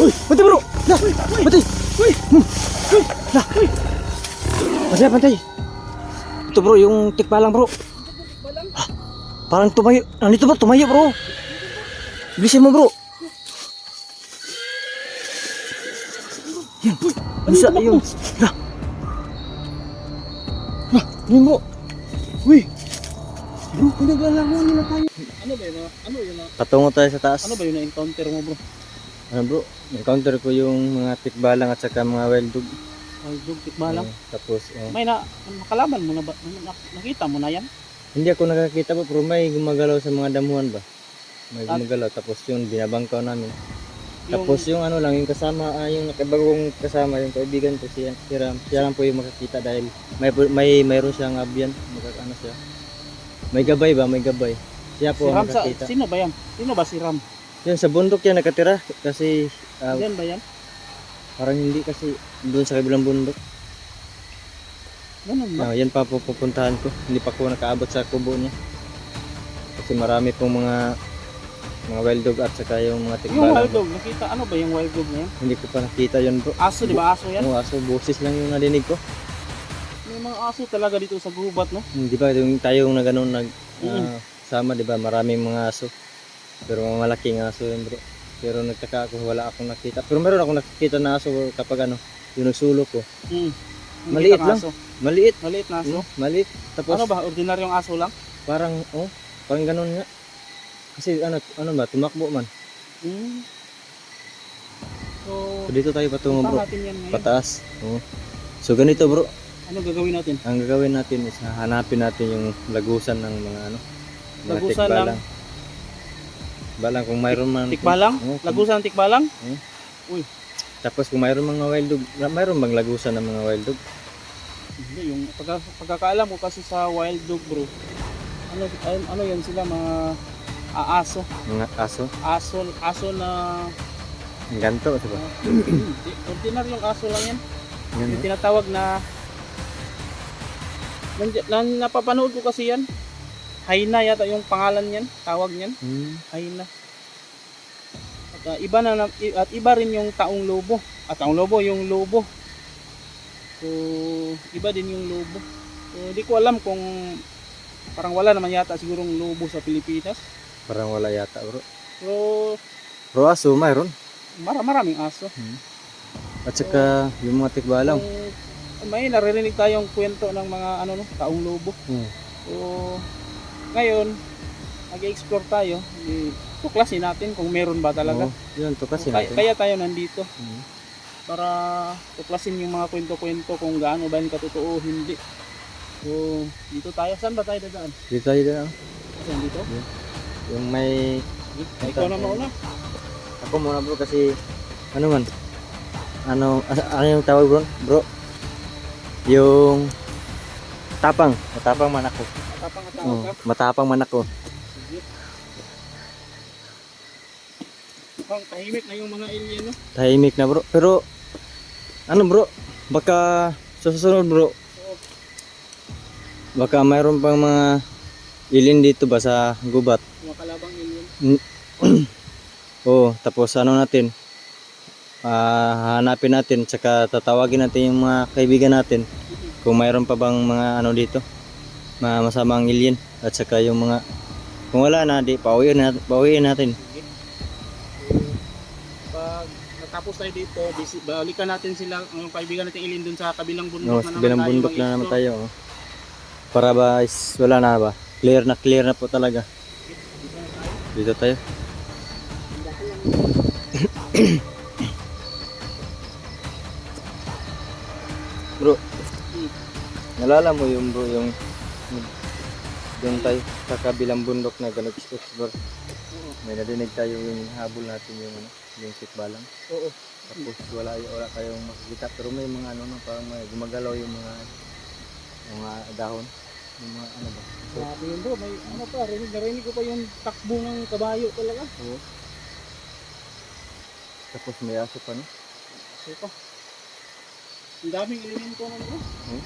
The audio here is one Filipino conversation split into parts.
Uy, pantay bro. Lah, pantay. Uy, lah. Pantay, pantay. Ito bro, yung tikbalang bro. Ah, Parang tumayo. Nandito bro, tumayo bro. Bilisin mo bro. Yan. Bisa, yun. Lah. Lah, yun bro. Uy. Bro, pinaglalaro nila tayo. Ano ba yun? ah? Ano yun? ah? Patungo tayo sa taas. Ano ba yun na-encounter mo bro? Ano bro, encounter ko yung mga tikbalang at saka mga wild dog. Ay, dugtik ba lang? Oh, tapos, oh. May na, makalaban mo na ba? Nak- Nakita mo na yan? hindi ako nakakita po, pero may gumagalaw sa mga damuhan ba? May gumagalaw, tapos yun, binabangkaw namin. Yung- Tapos yung ano lang, yung kasama, ah, yung nakibagong kasama, yung kaibigan ko, si, si Ram, siya lang po yung makakita dahil may, may mayroon siyang abyan, makakano siya. May gabay ba? May gabay. Siya Si po ang Ram sa, makakita. sino ba yan? Sino ba si Ram? Yun, sa bundok yan nakatira, kasi ah, Yan ba yan? parang hindi kasi doon sa kabilang bundok. Ganun ba? Ah, yan pa po pupuntahan ko. Hindi pa ko nakaabot sa kubo niya. Kasi marami pong mga mga wild dog at saka yung mga Yung tikbalang. wild dog, nakita, ano ba yung wild dog na yan? Hindi ko pa nakita yun bro. Aso, di ba aso yan? Oo, aso, busis lang yung narinig ko. May mga aso talaga dito sa gubat, no? Hindi ba yung tayong na ganun nag Mm. ah, sama, di ba? Maraming mga aso. Pero malaking aso yun bro. Pero nagtaka ako, wala akong nakita. Pero meron akong nakikita na aso kapag ano, yung nagsulok ko. Mm. Nakita Maliit lang. Aso. Maliit. Maliit na aso. No? Maliit. Tapos Ano ba? Ordinaryong aso lang? parang, oh, parang ganun nga. Kasi ano, ano ba, tumakbo man. Mm. So, So dito tayo patungo bro. Pataas. Oo. So ganito bro, Ano gagawin natin? ang gagawin natin is hanapin natin yung lagusan ng mga ano, mga Lagusan tikbalang. Balang kung mayroon man. Tikbalang? Kung- Lagusan ng tikbalang? Tapos kung mayroon mga wild dog, mayroon bang lagusan ng mga wild dog? Hindi, yung pagka, pagkakaalam ko kasi sa wild dog bro, ano, ano, ano yan sila, mga ah, aso. Mga aso? Aso, aso na, Ang ganto, diba? hindi, ordinaryong aso lang yan. Yan, Yung no? tinatawag na, nandiyan, na, napapanood ko kasi yan. Hyena yata yung pangalan yan, tawag niyan, Hmm. hyena. At ah, iba na, at iba rin yung taong lobo. At taong lobo, yung lobo. So, iba din yung lobo. So, di ko alam kung parang wala naman yata sigurong lobo sa Pilipinas. Parang wala yata bro. Pero Pero aso, mayroon. mara maraming aso. At saka yung mga tikbalang. Kung may naririnig tayong kwento ng mga ano no, taong lobo. Hmm. So, ngayon, nag-explore tayo. Tuklasin natin kung meron ba talaga. Oo, yun kaya, natin. kaya tayo nandito Hmm. para tuklasin yung mga kwento-kwento kung gaano ba yung katotoo o hindi. So, dito tayo. Saan ba tayo dadaan? Dito tayo na. Saan dito? Yung may Ay, ikaw na mauna. Ako muna bro kasi ano man ano ano yung tawag bro? Bro. Yung tapang, matapang man ako. Tapang at Oh, ka. matapang man ako. Sige. Mukhang tahimik na yung mga alien, no? Tahimik na bro. Pero ano bro? Baka sa susunod bro. Baka mayroon pang mga ilin dito ba sa gubat. Mga kalabang alien. Oo, tapos ano natin? ah hanapin natin tsaka tatawagin natin yung mga kaibigan natin kung mayroon pa bang mga ano dito mga masamang alien at saka yung mga kung wala na di pauwiin natin, pauwiin natin. Pag natapos tayo dito, bisi- balikan natin sila, ang kaibigan natin alien dun sa kabilang No, bundok sa na naman bilang tayo bundok na naman tayo. oh. Para ba is wala na ba? Clear na clear na po talaga. Na. Dito tayo. Bro, nalala mo yung bro yung doon tayo sa kabilang bundok na ganag explore. May narinig tayo yung habol natin yung ano, yung sikbalang. Oo. Tapos wala wala kayong makikita pero may mga ano no, parang may gumagalaw yung mga mga dahon. Yung mga ano ba? So, Grabe yun bro, may ano pa, rinig, narinig ko pa yung takbo ng kabayo talaga. oo. Tapos may aso pa no? So pa. Ang daming elemento na bro. Hmm?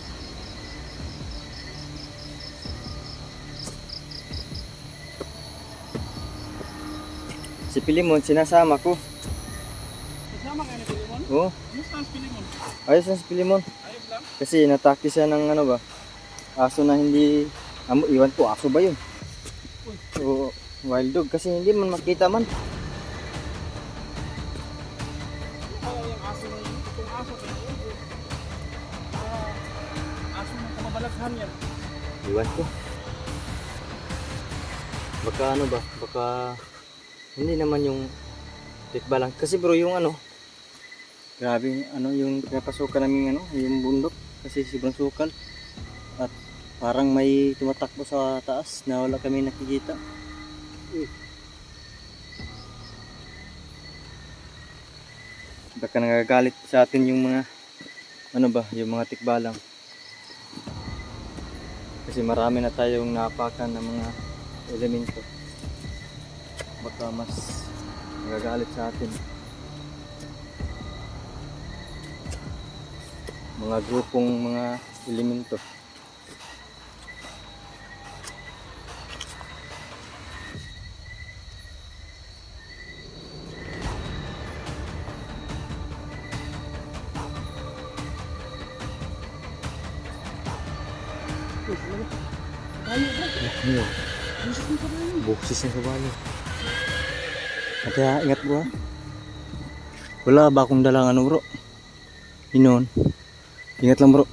Si Pilimon sinasama ko. Oo. Kumusta ang Pilimon? Ayos na si Pilimon. Ayos lang. Kasi natake siya ng ano ba? Aso na hindi... Amo, iwan ko, aso ba yun? Oo, wild dog. Kasi hindi man makita man. Yan. Iwan ko. Baka ano ba? Baka hindi naman yung tikba lang. Kasi bro, yung ano, grabe, ano, yung pinapasukan namin ano, yung bundok. Kasi sobrang sukal. At parang may tumatakbo sa taas na wala kami nakikita. Baka nagagalit sa atin yung mga ano ba, yung mga tikbalang. Kasi marami na tayong napakan ng mga elemento. Baka mas nagagalit sa atin. Mga grupong mga elemento. Uy, ano? Tayo ba? Ayun, Busit Kaya ingat bro. Wala ba akong dalang ano bro? Inon. Ingat lang bro.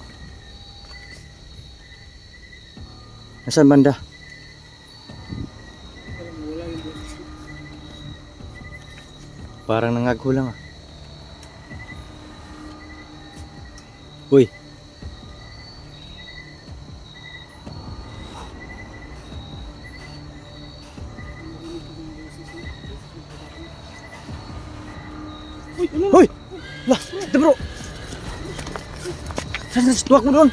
Nasaan banda? Parang nangaghulang ah. Uy, Sa tuwak mo doon?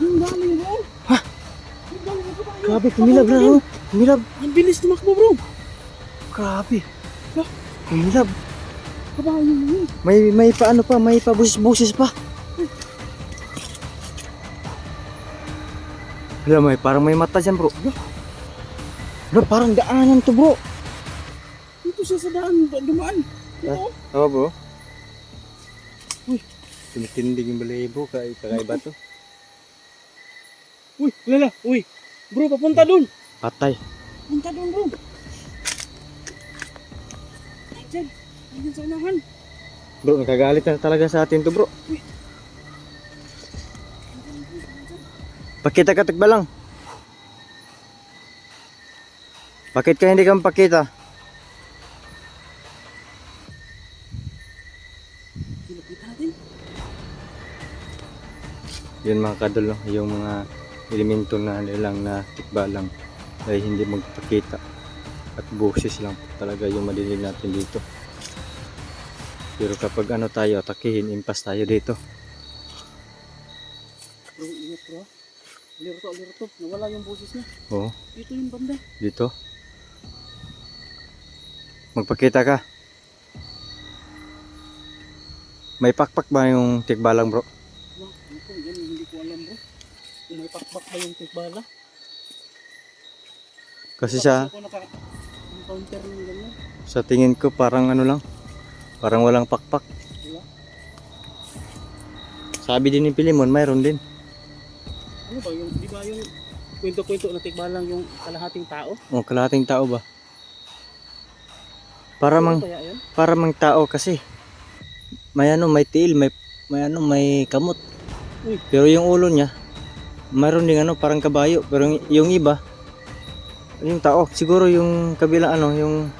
Yung dami bro. Ha? Grabe, kumilab na oh. Kumilab. Ang bilis tumakbo bro. Grabe. Kumilab. Kabayo yun. May, may pa ano pa, may pa busis-busis pa. Alam mo, eh, parang may mata dyan bro. Bro, parang daanan to bro. Dito siya sa daan, du- dumaan. Ito. Oo bro. Uy, tumitindig yung balayibo, kay kakaiba to. Uy, lala. Uy. Bro, papunta dun. Patay. Punta dun bro. Diyan. Diyan sa unahan. Bro, nagkagalit na talaga sa atin to bro. Pakita ka tagba lang. Bakit ka hindi ka mapakita? Yun mga kadol, no? yung mga elemento na nilang na tikbalang ay hindi magpakita at boses lang talaga yung madinig natin dito. Pero kapag ano tayo, atakihin, impas tayo dito. Bro, ingat bro. Aliro to, aliro to. Nawala yung boses niya. Oo, Dito yung banda. dito. Magpakita ka. May pakpak ba yung tikbalang bro? Wala, ano po, yan yung hindi ko alam bro. Kung may pakbak ba yung tikbala. Kasi sa, ng ganyan. sa tingin ko parang ano lang, parang walang pakpak. Wala. Sabi din ni Pilimon, mayroon din. Ano ba yung, di ba yung kwento-kwento na tikbalang yung kalahating tao? O, kalahating tao ba? Para mang, Ano yan? para mang tao kasi. May ano, may tiil, may, may ano, may kamot. Uy. Pero yung ulo niya, mayroon ding ano, parang kabayo. Pero yung, iba, yung tao, siguro yung kabila ano, yung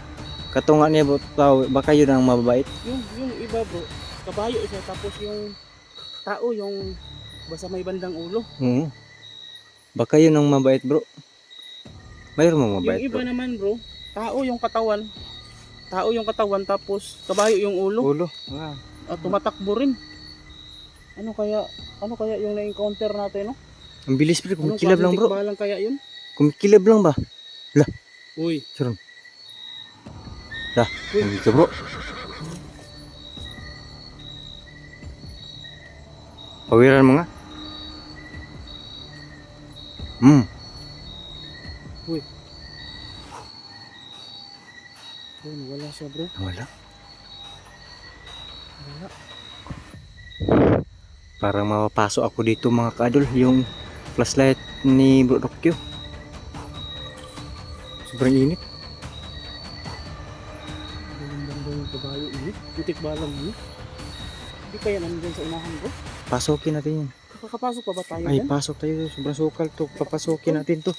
katunga niya tao, baka yun ang mababait. Yung, yung iba bro, kabayo siya tapos yung tao yung basta may bandang ulo. Oo. Baka yun ang mabait bro. Mayroon mga mabait yung iba bro. naman bro, tao yung katawan. Tao yung katawan tapos kabayo yung ulo. Ulo. Ah. At tumatakbo rin. Ano kaya ano kaya yung na-encounter natin no? Ang bilis Anong kumikilab lang bro. tikbalang kaya yun? Kumikilab lang ba? Uy, Sure. Dah, Uy. dito bro. Pawiran mo nga. Hmm, Uy, wala siya bro. wala. Wala. Parang mapapasok ako dito mga kaadol, yung flashlight ni Bro Rokyo. Sobrang init. Ganda yung kabayo ini. Putik balang ini. Hindi kaya nandun sa unahan bro. Pasokin natin yun. Kakapasok pa ba tayo Ay, pasok tayo. Sobrang sukal to. Papasokin natin to.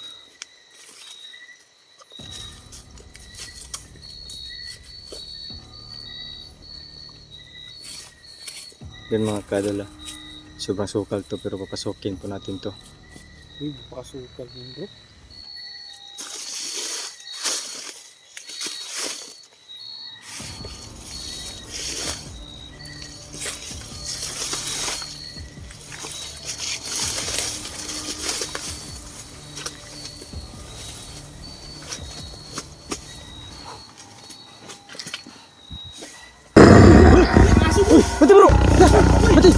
Yan mga kadala. Sobrang sukal to pero papasokin po natin to. Uy, pakasukal yun bro. Pantay bro! Pantay!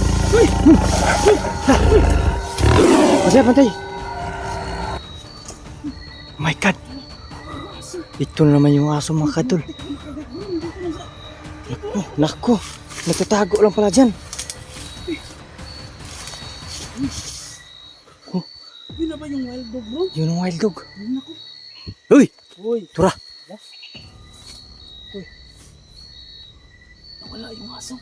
Pantay, pantay! Oh my God! Ito na naman yung aso mga kadol. Nako, nako! Nagtatago lang pala dyan. Yun na ba yung wild dog bro? Yun ang wild dog. Uy! Uy, Tura! nawala yung aso.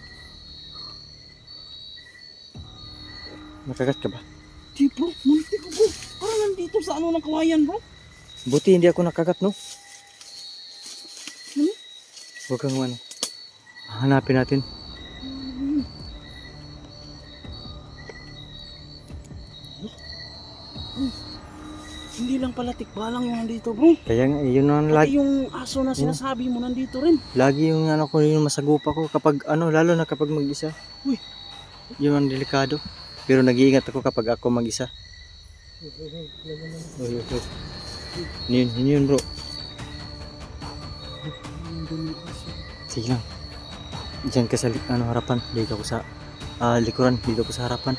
Nakagat ka ba? Di bro, munti ko bro. Parang nandito sa ano ng kawayan bro. Buti hindi ako nakagat, no? Ano? Huwag kang ano. Hanapin natin. Hindi lang pala tikbalang yung nandito bro. Kaya nga, yun ang Pati lagi, yung aso na sinasabi mo nandito rin. lagi yung ano ko, yung masagupa ko kapag ano, lalo na kapag mag-isa. Uy. Yun ang delikado. Pero nag-iingat ako kapag ako mag-isa. Uy, uy, uy. Yun, yun yun bro. Sige lang. Diyan ka sa ano, harapan. Dito ako sa ah, likuran. Dito ako sa harapan.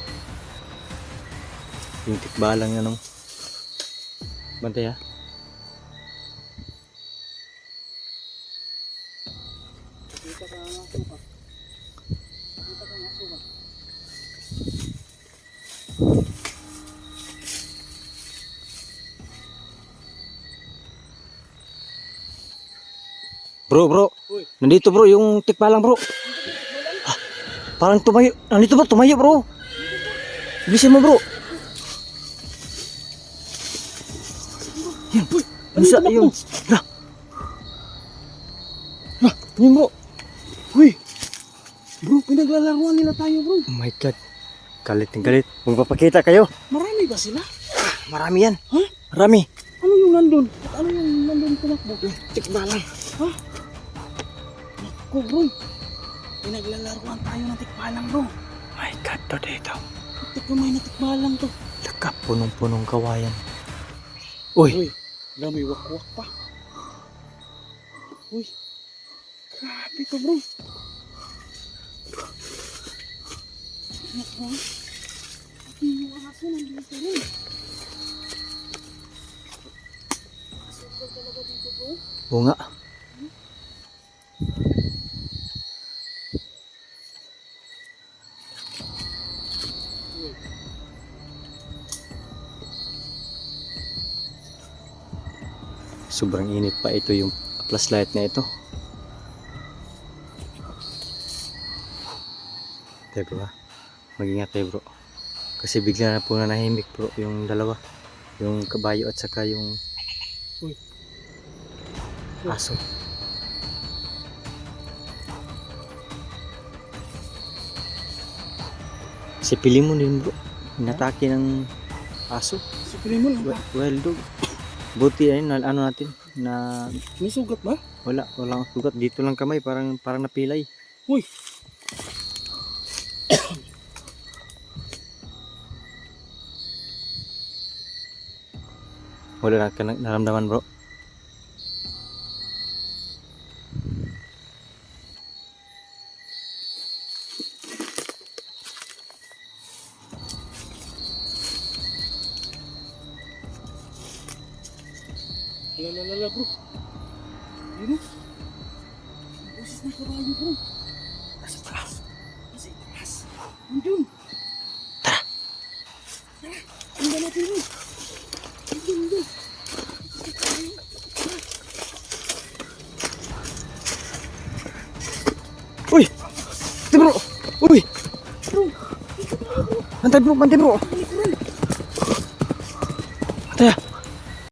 Yung tikbalang ano. Bantay ha. Bro, bro. Uy. Nandito bro, yung tikbalang bro. Ah, parang tumayo. Nandito bro, tumayo bro. Bilisan mo bro. Yan. Ano sa tumakbo? yung... Na. Na, yun bro. Uy! Bro, pinaglalaruan nila tayo bro. Oh my god. Galit ng galit. Magpapakita kayo. Marami ba sila? Marami yan. Ha? Marami. Ano yung nandun? Ano yung nandun tumakbo? Tikbalang. Ha? Naku bro. Pinaglalaruan tayo ng tikbalang bro. My god, to dito. Tek kamay na tikbalang to. Laka, punong-punong kawayan. Uy, Uy, may wakwak pa. Uy, grabe to bro. Naku, pati yung aso nandito rin. Aso talaga dito bro? oo nga. Sobrang init pa ito yung flashlight na ito. Tayo bro ha. Mag-ingat tayo bro. Kasi bigla na po na nahimik bro yung dalawa. Yung kabayo at saka yung aso. Si Pilimon din bro. Inatake ng aso. Lang ba? Wi- Wild dog. Buti ayun, na, ano natin, na May sugat ba? wala, walang sugat. Dito lang kamay, parang, parang napilay. Uy, Wala na ka na- naramdaman bro. Lalalala bro. Yun o. Boses na kabayo bro. Nasa taas. Andun. Tara. Tingnan natin yun. Andun, andun. Uy! Bantay bro! Uy! Bantay bro! Bantay bro! Bantay ah!